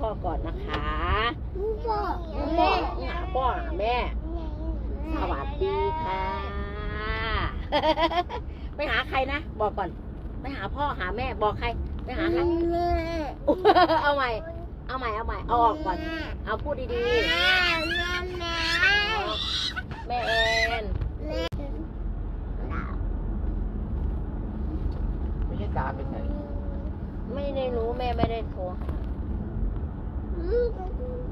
พ่อก่อนนะคะพ่แม่หาพ่อหาแม่ สวัสดีค่ะ ไปหาใครนะ บอกก่อน ไปหาพ่อหาแม่บอกใคร ไปหาใคร เอาใหม่ เอาใหม่ เอาใหม่ เอาออกก่อน เอาพูดดีๆ แม่แม่แม่เอนไม่ใช่ตาเป็นไงไม่ได้รู้แม่ไม่ได้โทร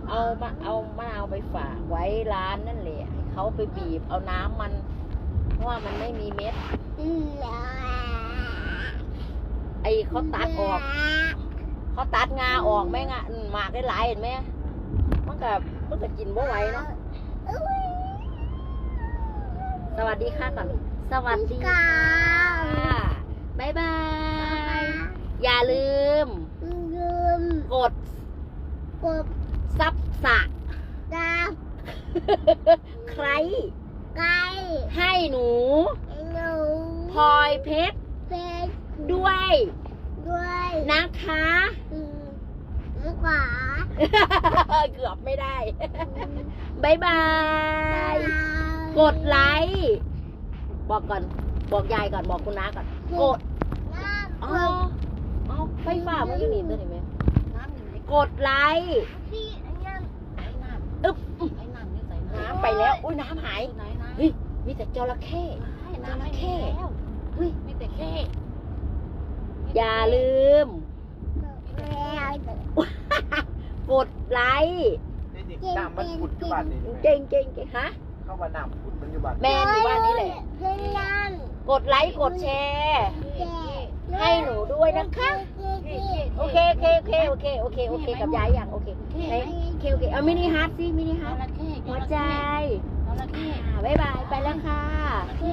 เอามาเอามะนาวไปฝากไว้ร้านนั่นแหละให้เขาไปบีบเอาน้ำมันเพราะว่ามันไม่มีเม็ด ไอ้เขาตัดออกเขาตัดงาออกแม่งอะอืมหมากได้หลายเห็นไหมมันก็มันก็กินบ่ไหวเนาะสวัสดีค่ะก่อนสวัสดีค่ะบ๊ายบาย อย่าลืมกด ซับสักใครให้หนูพลอยเพชรด้วยนะคะเกือบไม่ได้บายบาย กดไลค์บอกก่อน บอกยายก่อนบอกคุณน้าก่อน กดอ๋ออ๋อไฟฟ้ามันอยู่นี่ตัวนี้ไหมน้ำหนึ่งไอ้ กดไลค์น้ำอึ๊บไอ้น้ำนี่ใส่น้ำไปแล้ว อุ้ยน้ำหายไหนนะเฮ้ยมีแต่จระเข้น้ำไม่มีแล้วเฮ้ยมีแต่แค่อย่าลืม กดไลค์นี่จริงน้ำมันขุดอยู่บ้านนี่เก่งเก่งเก่งฮะเข้าว่าน้ำขุดมันอยู่บ้านแมนอยู่บ้านนี้แหละกดไลค์กดแชร์ ให้หนูด้วยนะคะ โอเคโอเคโอเคโอเคโอเคโอเคกับยายอย่างโอเคไหนโอเคโอเคเอามินิฮาร์ดสิมินิฮาร์ดหัวใจบ๊ายบายไปแล้วค่ะจระเข้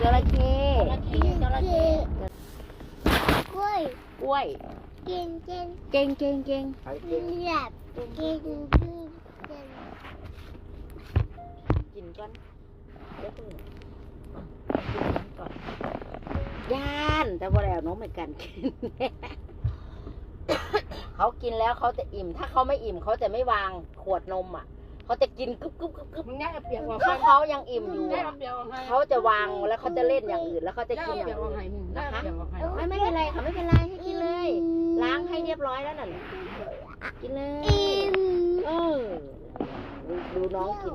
จระเข้จระเข้จระเข้กล้วยเก่งเก่งเก่งใครเก่งกินก่อนเดี๋ยวเพิ่งกินน้ำก่อนยาน แต่ว่าแล้วน้องเหมือนกันกิน เขากินแล้วเขาจะอิ่ม ถ้าเขาไม่อิ่มเขาจะไม่วางขวดนมอะ เขาจะกินกึ๊บกึ๊บกึ๊บกึ๊บมึงแง่เปียกว่าถ้าเขายังอิ่มอยู่แง่อะเปียกว่าไงเขาจะวางแล้วเขาจะเล่นอย่างอื่น แล้วเขาจะแง่กินอย่างเปียกว่าอื่นไงมึงแง่เปียกว่าไงไม่ไม่เป็นไรค่ะไม่เป็นไรให้กินเลย ล้างให้เรียบร้อยแล้วน่ะกินเลย เออดูดูน้องกิน